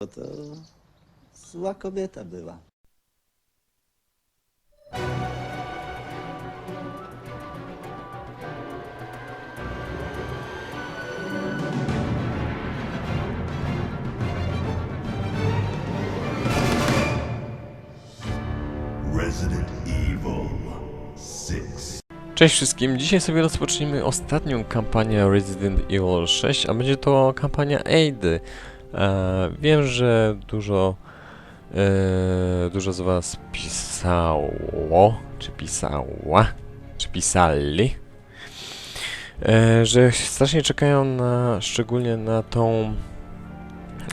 Bo to zła kobieta była. Resident Evil 6. Cześć wszystkim, dzisiaj sobie rozpoczniemy ostatnią kampanię Resident Evil 6, a będzie to kampania Aidy. E, wiem, że dużo, e, dużo z was pisało, czy pisała, czy pisali, e, że strasznie czekają na, szczególnie na tą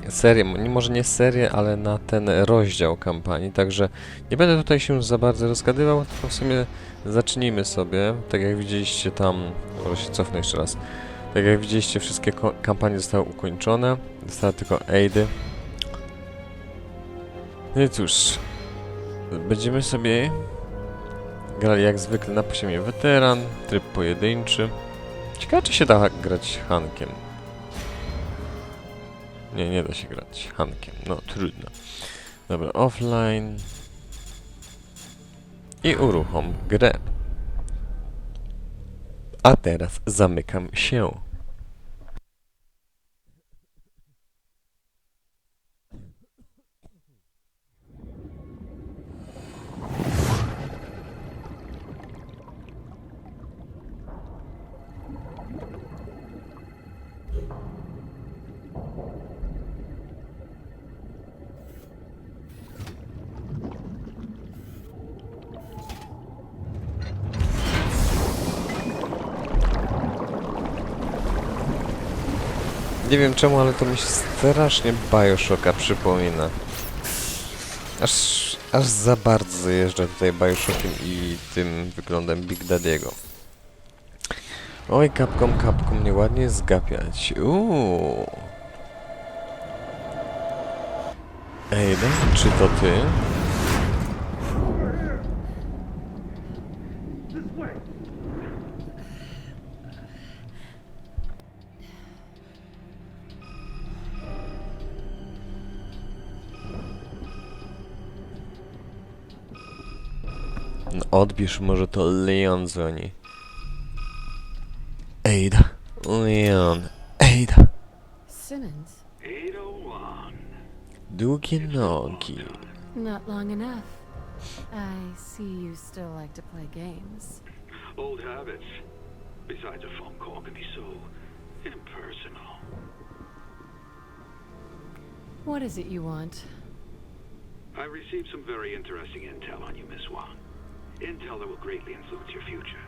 serię, może nie serię, ale na ten rozdział kampanii, także nie będę tutaj się za bardzo rozgadywał, w sumie Zacznijmy sobie. Tak jak widzieliście tam, może się cofnę jeszcze raz. Tak jak widzieliście, wszystkie kampanie zostały ukończone. Została tylko Aidy. No i cóż, będziemy sobie grali jak zwykle na poziomie weteran, tryb pojedynczy. Ciekawe, czy się da grać Hankiem. Nie, nie da się grać Hankiem. No, trudno. Dobra, offline. I uruchom grę. A teraz zamykam się. Nie wiem czemu, ale to mi się strasznie Bioshocka przypomina. Aż, aż za bardzo zajeżdża tutaj Bioshockiem i tym wyglądem Big Daddy'ego. Oj, kapką, kapką mnie ładnie zgapiać. Uuu. Ejden, czy to ty? Odbierz, może to Leon dzwoni. Ada. Leon. Ada. Simmons, 801. Długie nogi. not long enough. I see you still like to play games. Old habits. Besides, a phone call can be so impersonal. What is it you want? I received some very interesting intel on you, Miss Wang. Intel that will greatly influence your future.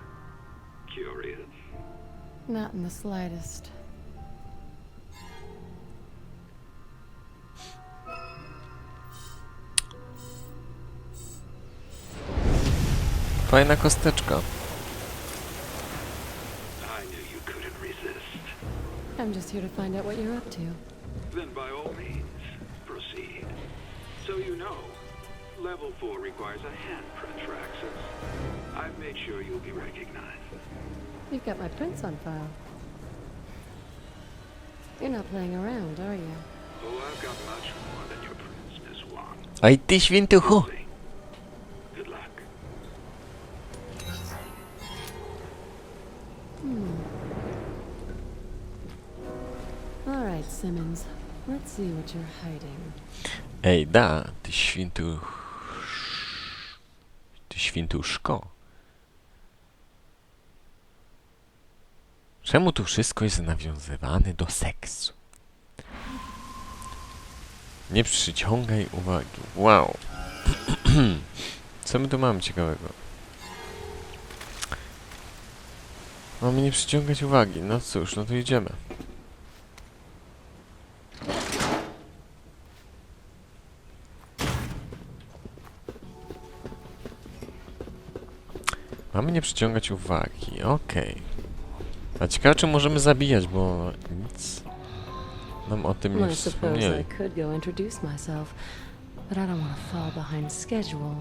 Curious? Not in the slightest. Fajna kosteczka. I knew you couldn't resist. I'm just here to find out what you're up to. Then by all means, proceed. So you know, level 4 requires a handprint for access. I've made sure you'll be recognized. You've got my prints on file. You're not playing around, are you? Oh, I've got much more than your prints, Miss Wang. Aj ty świętuchu! See. Good luck. Hmm. All right, Simmons. Let's see what you're hiding. Ej, da, ty świętuch... Ty świętuszko. Czemu tu wszystko jest nawiązywane do seksu? Nie przyciągaj uwagi. Wow. Co my tu mamy ciekawego? Mamy nie przyciągać uwagi. No cóż, no to idziemy. Mamy nie przyciągać uwagi, okej. A ciekawe, czy możemy zabijać, bo nic nam o tym nie I suppose I wspomnieli. could go introduce myself, but I don't want to fall behind schedule.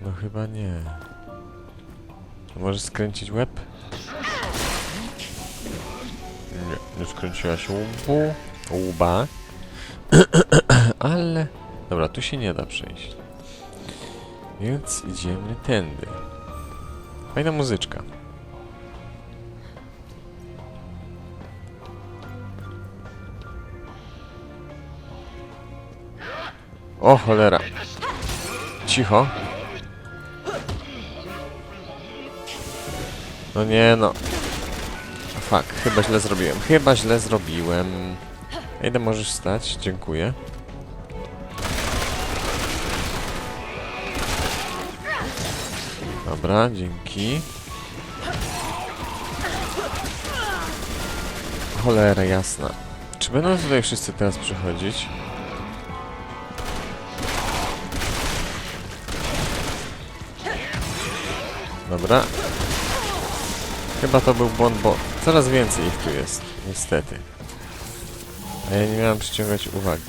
No chyba nie. Możesz skręcić łeb? Nie, nie skręciłaś łbu. Łba. Ale... Dobra, tu się nie da przejść. Więc idziemy tędy. Fajna muzyczka. O cholera. Cicho. No nie no. Fuck, chyba źle zrobiłem. Chyba źle zrobiłem. Ejda, możesz stać? Dziękuję. Dobra, dzięki. Cholera jasna. Czy będą tutaj wszyscy teraz przychodzić? Dobra. Chyba to był błąd, bo coraz więcej ich tu jest, niestety. A ja nie miałem przyciągać uwagi.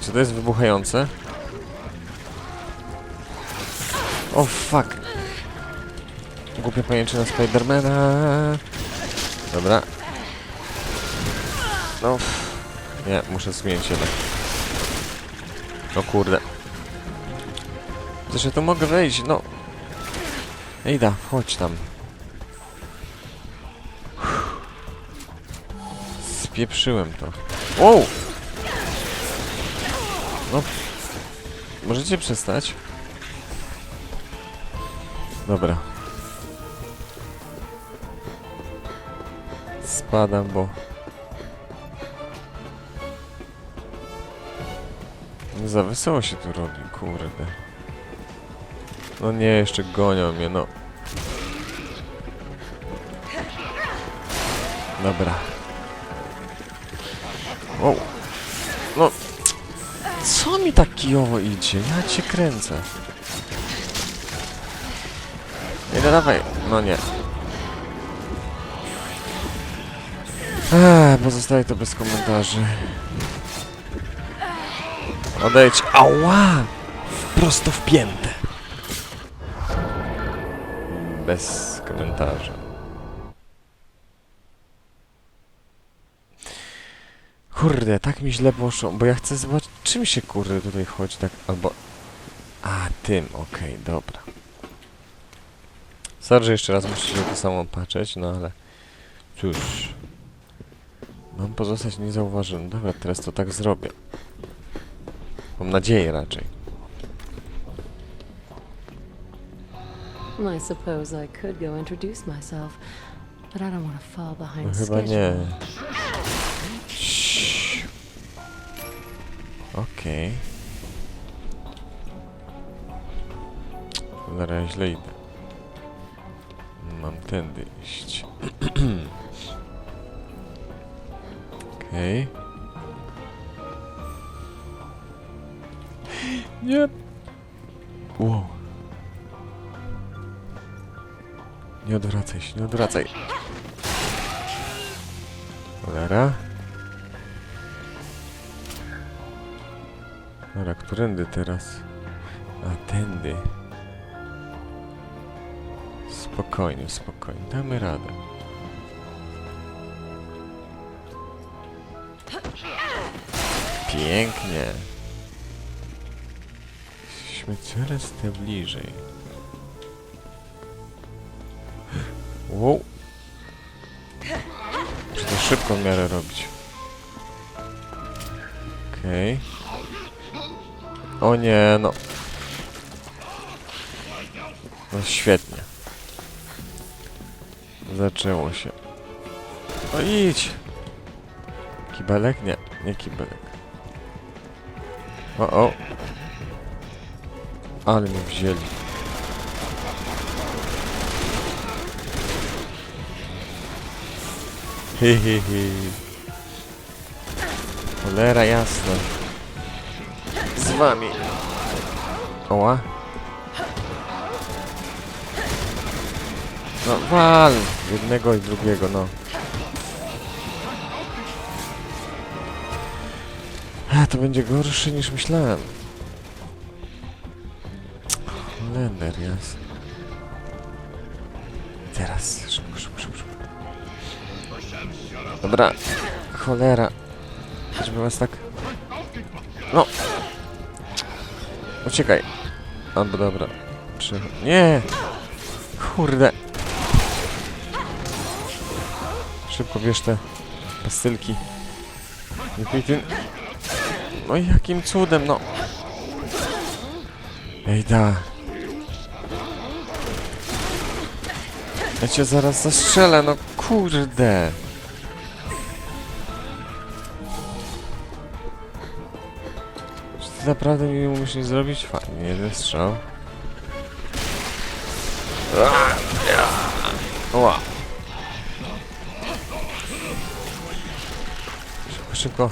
Czy to jest wybuchające? O fuck! Głupia pajęczyna Spidermana. Dobra. No. Nie, muszę zmienić jednak. O kurde. Przecież ja tu mogę wejść, no. Ejda, chodź tam. Spieprzyłem to. Wow! No. Możecie przestać? Dobra. Spadam, bo... Za wesoło się tu robi, kurde. No nie, jeszcze gonią mnie, no. Dobra. O. No. Co mi tak kijowo idzie? Ja cię kręcę. Nie, no dawaj. No nie. Eee, pozostaje to bez komentarzy. Odejdź. Ała! Prosto w piętę. Bez komentarza. Kurde, tak mi źle poszło, bo ja chcę zobaczyć, czym się kurde tutaj chodzi, tak, albo... A, tym, okej, dobra. Że jeszcze raz muszę się to samo patrzeć, no ale... Cóż... Mam pozostać niezauważony. Dobra, teraz to tak zrobię. Mam nadzieję raczej. I suppose I could go introduce myself, but I don't want to fall No behind chyba schedule. nie. Okej. Cholera, ja źle idę. Mam tędy iść. Okej. Nie. Wow. Nie odwracaj się, nie odwracaj. Cholera. Dobra, którędy teraz? A, tędy. Spokojnie, spokojnie. Damy radę. Pięknie. Jesteśmy coraz te bliżej. Wow. To szybko w miarę robić. Okej. O nie, no. No świetnie. Zaczęło się. No idź. Kibelek? Nie, nie kibelek. O, o. Ale mnie wzięli. Hi, hi, hi. Cholera jasna. Z wami. Oła. No wal. Jednego i drugiego, no. A, to będzie gorsze niż myślałem. Lender, jasne. Teraz, szybko, szybko. szybko. Dobra. Cholera. Żeby was tak... No! Uciekaj. Albo dobra. Przy... Nie! Kurde. Szybko bierz te pastylki. No i jakim cudem, no. Ej, da. Ja cię zaraz zastrzelę, no kurde. Czy ty naprawdę mi umiesz nie zrobić? Fajnie, jeden strzał. Oła. Szybko.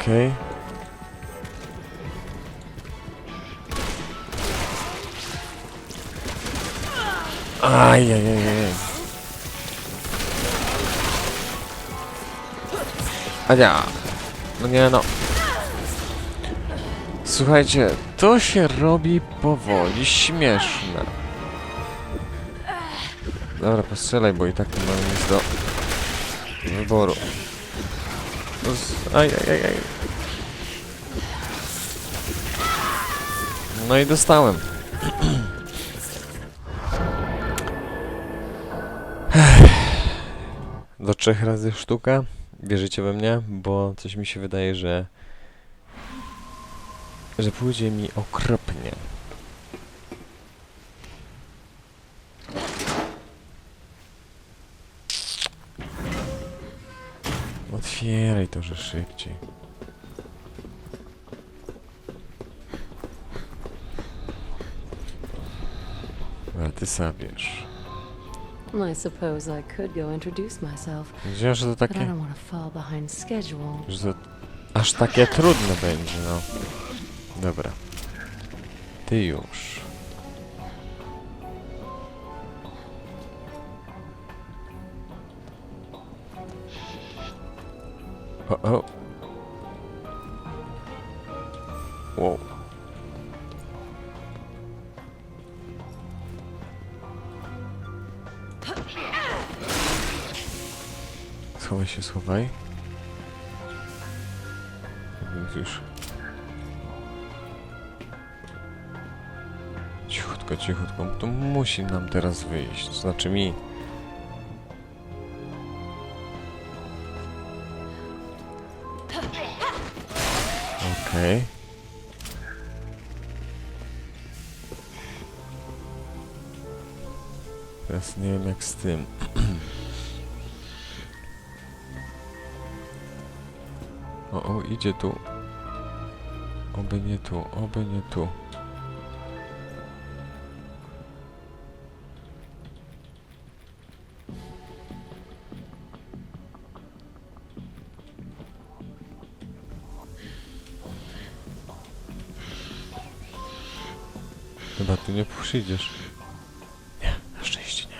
Okej. Ajajajaj. Ania. No nie no. Słuchajcie, to się robi powoli śmieszne. Dobra, postrzelaj, bo i tak nie mam nic do wyboru. No z-. No i dostałem. Do trzech razy sztuka. Wierzycie we mnie? Bo coś mi się wydaje, że że pójdzie mi okropnie. Otwieraj to, że szybciej. Ale ty sabierz. I suppose I could go introduce myself, że to but I takie... don't want to fall behind schedule. Że to aż takie trudne będzie, no. Dobra. Ty już. O, o. Wow. Schowaj się, schowaj. Już. Cichutko, cichutko. To musi nam teraz wyjść. Znaczy mi. Okej. Teraz nie wiem jak z tym. O, o, idzie tu. Oby nie tu, oby nie tu. Przyjdziesz. Nie, na szczęście nie.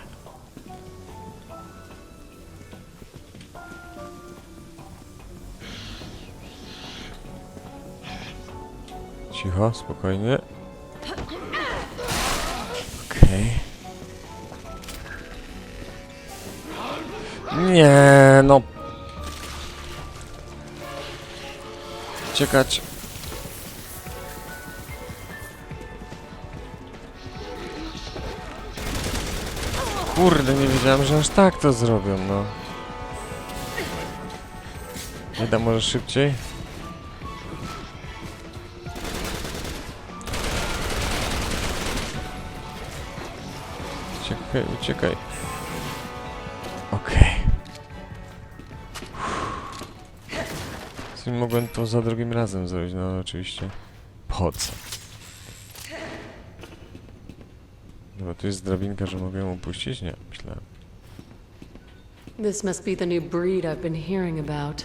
Cicho, spokojnie. Okej. Nie, no. Ciekać. Kurde, nie wiedziałem, że aż tak to zrobią, no. Nie da może szybciej? Uciekaj, uciekaj. Okej. Okay. Mogłem to za drugim razem zrobić, no oczywiście. Po co? Tu jest drabinka, że mogę ją opuścić? Nie, myślałem. This must be the new breed I've been hearing about.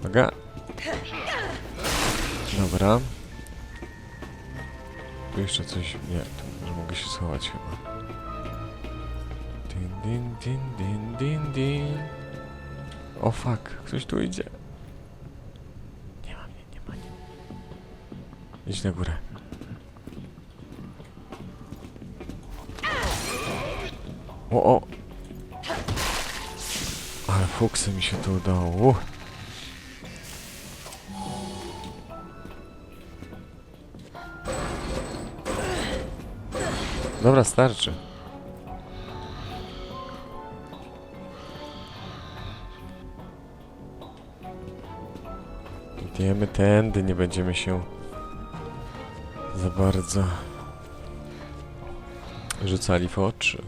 Uwaga. Dobra. Tu jeszcze coś... Nie, tu może mogę się schować chyba. Din, din, din, din, din, din. O fuck, ktoś tu idzie. Nie ma mnie, nie ma mnie. Idź na górę. O, o! Ale fuksy mi się to udało. Dobra, starczy. Idziemy tędy, nie będziemy się za bardzo rzucali w oczy.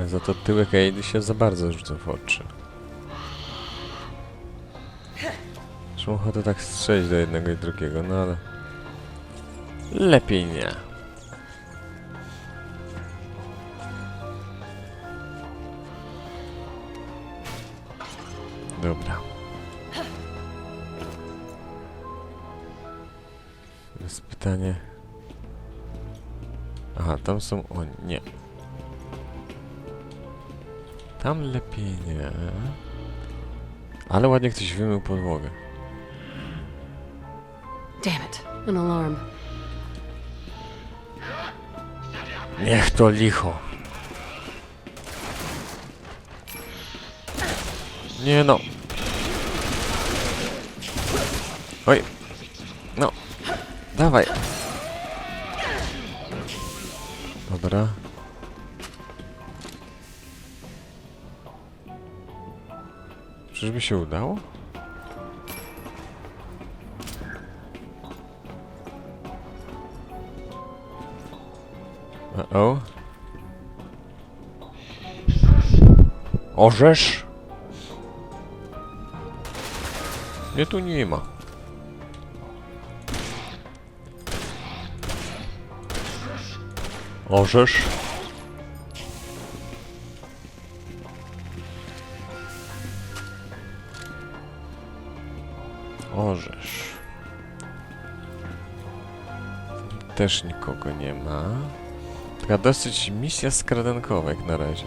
Ale za to tyłek Aidy się za bardzo rzuca w oczy. Zresztą ochotę tak strzelić do jednego i drugiego, no ale... Lepiej nie. Dobra. Jest pytanie... Aha, tam są... O, nie. Tam lepiej nie. Ale ładnie ktoś wymył podłogę. Damn it. An alarm. Niech to licho. Nie no. Oj. No. Dawaj. Dobra. Czyżby się udało? Uh-oh. Orzesz? Mnie tu nie ma. Orzesz. Też nikogo nie ma. Taka dosyć misja skradankowa jak na razie.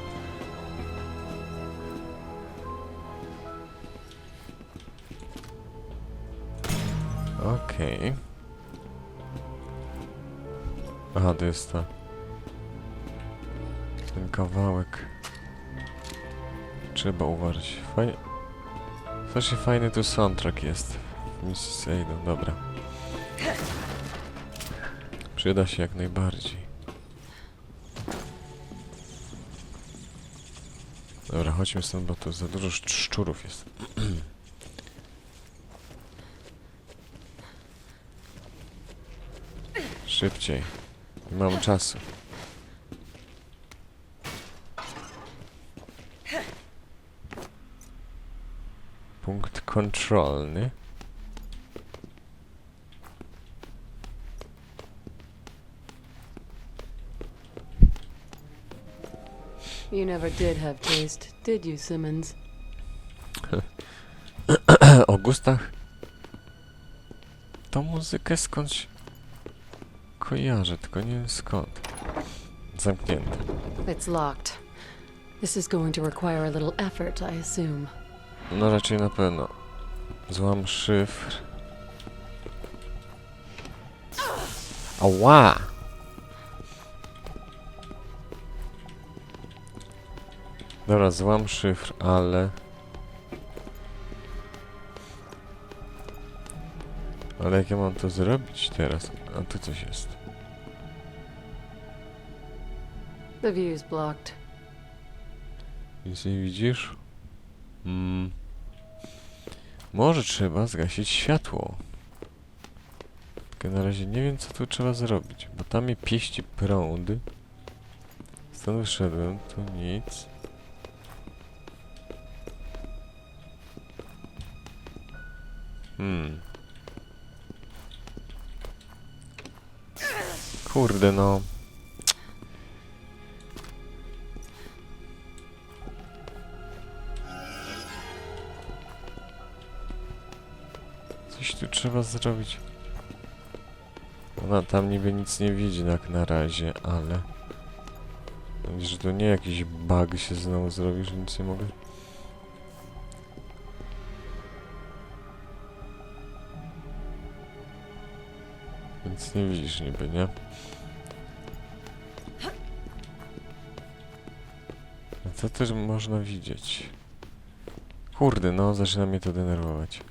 Okej. Aha, to jest ta... Ten kawałek. Trzeba uważać. Fajnie... Strasznie fajny tu soundtrack jest. Misji dobra. Przyda się jak najbardziej. Dobra, chodźmy stąd, bo tu za dużo szcz- szczurów jest. Szybciej. Nie mam czasu. Punkt kontrolny. You never did have taste, did you, Simmons? o gustach. Tą muzykę skądś kojarzę, tylko nie wiem skąd. Zamknięte. It's locked. This is going to require a little effort, I assume. No raczej na pewno. Złam szyfr. Ała! Dobra, złam szyfr, ale... Ale jak ja mam to zrobić teraz? A tu coś jest. The view's blocked. Nic nie widzisz? Mm. Może trzeba zgasić światło. Tylko na razie nie wiem, co tu trzeba zrobić, bo tam mnie pieści prąd. Stąd wyszedłem, tu nic. Hmm. Kurde no. Coś tu trzeba zrobić. Ona tam niby nic nie widzi jak na razie, ale... Nadzieję, że to nie jakiś bug się znowu zrobi, że nic nie mogę... Nic nie widzisz niby, nie? Co też można widzieć? Kurde, no zaczyna mnie to denerwować.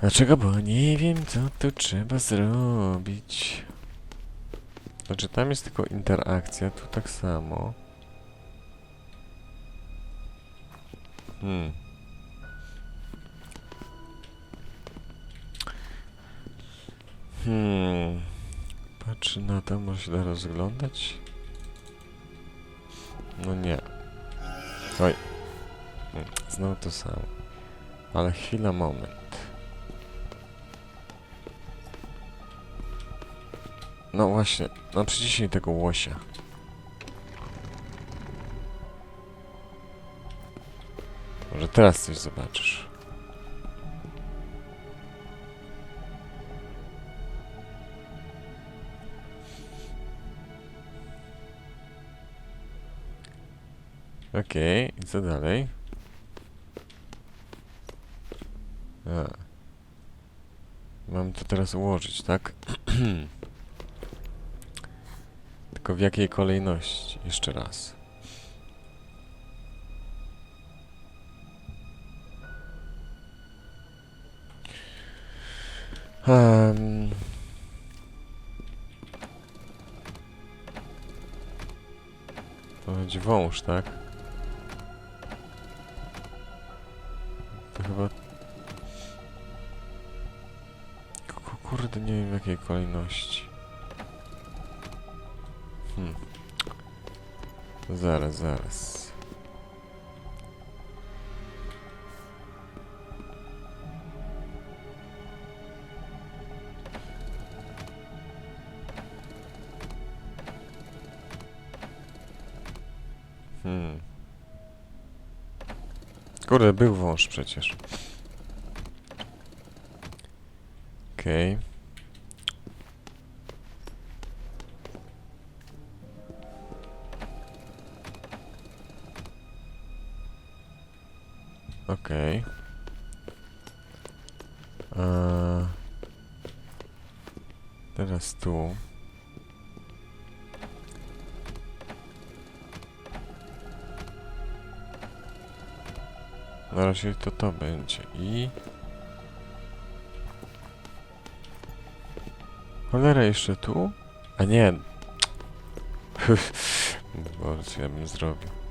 Dlaczego? Bo nie wiem, co tu trzeba zrobić. Znaczy, tam jest tylko interakcja, tu tak samo. Hmm. Hmm. Patrzę na to, da rozglądać? No nie. Oj. Hmm, Znowu to samo. Ale chwila, moment. No właśnie, no przyciśnij tego łosia. Może teraz coś zobaczysz. Okej, i co dalej? A. Mam to teraz ułożyć, tak? Tylko w jakiej kolejności? Jeszcze raz. Um. To będzie wąż, tak? Kurde, nie wiem w jakiej kolejności. Hmm. Zaraz, zaraz. Hmm. Kurde, był wąż przecież. Okej. Okej. Eee, Teraz tu. Na razie to to będzie i... Cholera jeszcze tu? A nie. Boże, co ja bym zrobił.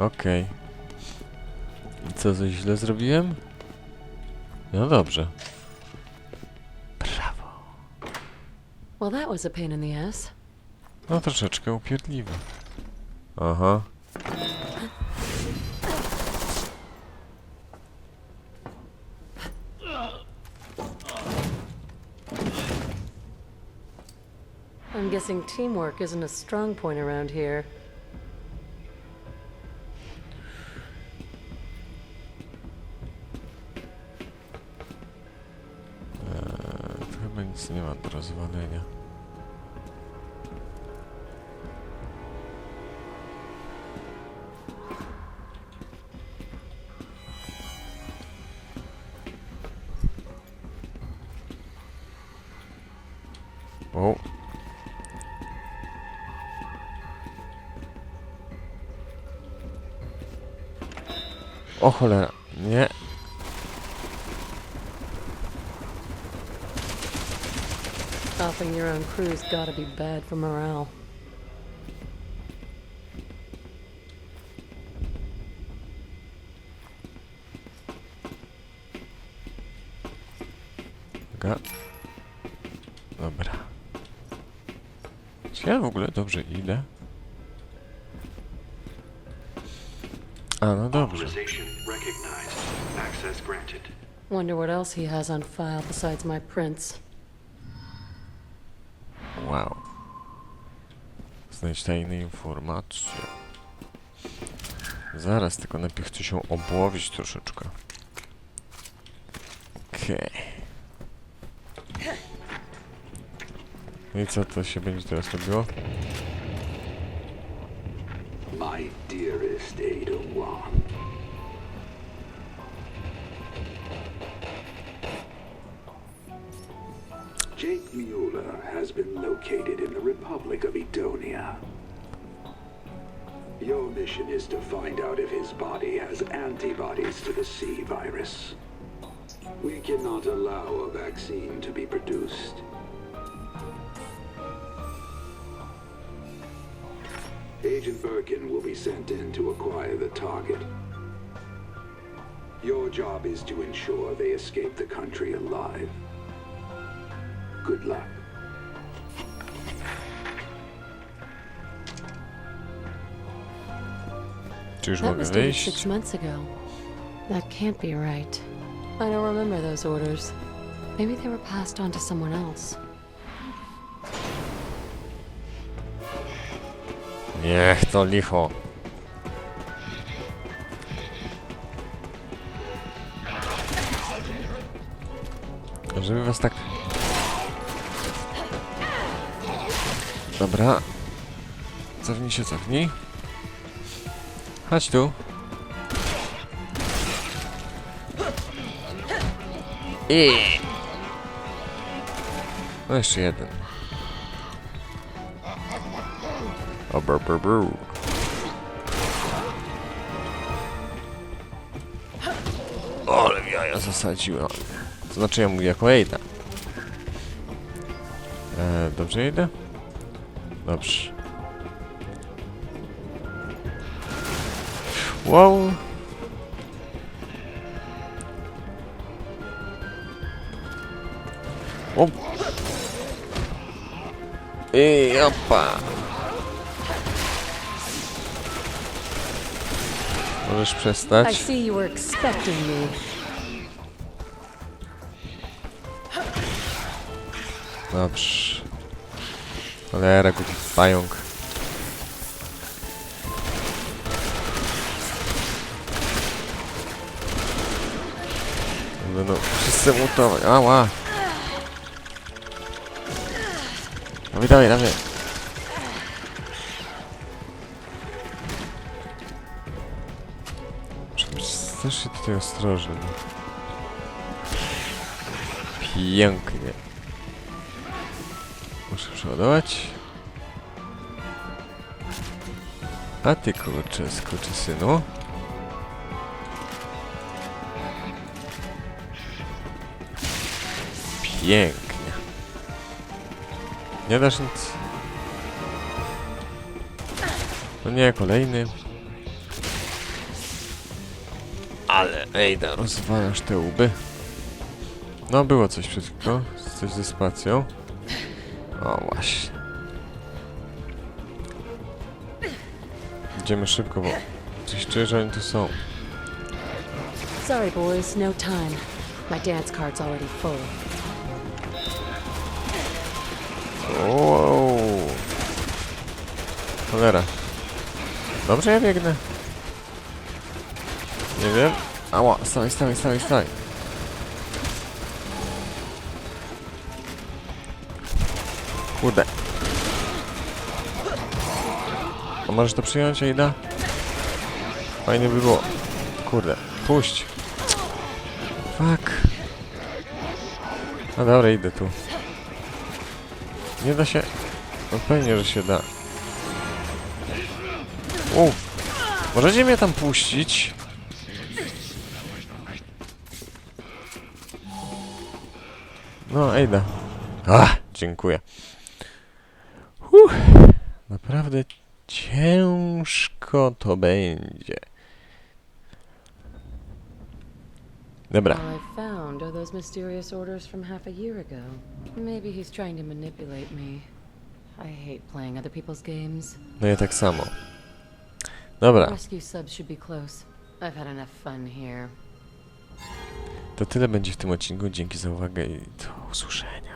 Okej. I co, coś źle zrobiłem? No dobrze. Brawo. Well, that was a pain in the ass. No troszeczkę upierdliwe. Aha. I'm guessing teamwork isn't a strong point around here. O cholera, nie. Stopping your own crew's gotta be bad for morale. Authorization recognized. Access granted. Wonder what else he has on file besides my prints. Wow. Znajdź tajne informacje. Zaraz, tylko najpierw chcę się obłowić troszeczkę. Okej. No i co to się będzie teraz robiło? My dearest Ada One. Jake Mueller has been located in the Republic of Edonia. Your mission is to find out if his body has antibodies to the C virus. We cannot allow a vaccine to be produced. Agent Birkin will be sent in to acquire the target. Your job is to ensure they escape the country alive. Good luck. Czy już That mogę was dated wyjść? six months ago. That can't be right. I don't remember those orders. Maybe they were passed on to someone else. Niech to licho. Żeby was tak... Dobra. Cofnij się, cofnij. Chodź tu. I. No jeszcze jeden. O, brr, brr, brr. Ale jaja zasadziłem. To znaczy ja mówię jako Ejda. E, dobrze idę? Dobrze. Wow. O. I opa. Możesz I see you were expecting me. Dobrze. Cholera, głupi pająk. Będą wszyscy mutować. Ała! Dawaj, dawaj, dawaj. Być strasznie tutaj ostrożny. Pięknie. Przeładować. A ty kurczę, synu. Pięknie. Nie dasz nic. No nie, kolejny. Ale ejda, rozwalasz te łby. No było coś przed coś ze spacją. O właśnie. Idziemy szybko, bo coś czuję, że oni tu są. Sorry, boys, no time. My dance card's already full. Wow. Cholera. Dobrze ja biegnę? Nie wiem. Ała, stawaj, stawaj, stawaj, stawaj. Kurde. A możesz to przyjąć, Aida? Fajnie by było. Kurde, puść. Fuck. No dobra, idę tu. Nie da się... No pewnie, że się da. U. Możecie mnie tam puścić? No, Ejda. A, dziękuję. Naprawdę ciężko to będzie. Dobra. All I found are those mysterious orders from half a year ago. Maybe he's trying to manipulate me. I hate playing other people's games. No ja tak samo. Dobra, Rescue subs should be close. I've had enough fun here. to tyle będzie w tym odcinku. Dzięki za uwagę i do usłyszenia.